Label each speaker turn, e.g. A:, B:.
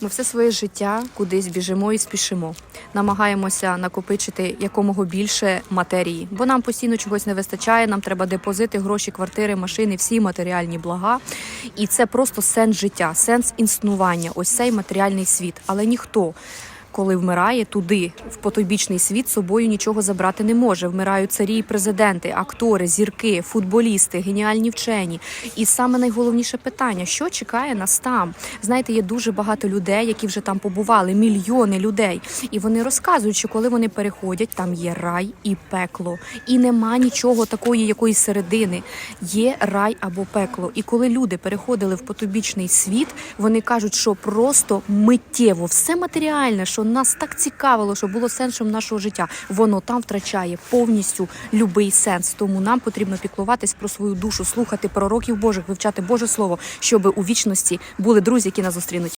A: Ми все своє життя кудись біжимо і спішимо. Намагаємося накопичити якомога більше матерії, бо нам постійно чогось не вистачає. Нам треба депозити, гроші, квартири, машини, всі матеріальні блага. І це просто сенс життя, сенс існування. Ось цей матеріальний світ. Але ніхто. Коли вмирає туди, в потойбічний світ, собою нічого забрати не може. Вмирають царі, і президенти, актори, зірки, футболісти, геніальні вчені. І саме найголовніше питання: що чекає нас там? Знаєте, є дуже багато людей, які вже там побували, мільйони людей. І вони розказують, що коли вони переходять, там є рай і пекло. І нема нічого такої якоїсь середини. Є рай або пекло. І коли люди переходили в потойбічний світ, вони кажуть, що просто миттєво все матеріальне, що нас так цікавило, що було сенсом нашого життя, воно там втрачає повністю любий сенс. Тому нам потрібно піклуватись про свою душу, слухати пророків Божих, вивчати Боже Слово, щоб у вічності були друзі, які нас зустрінуть.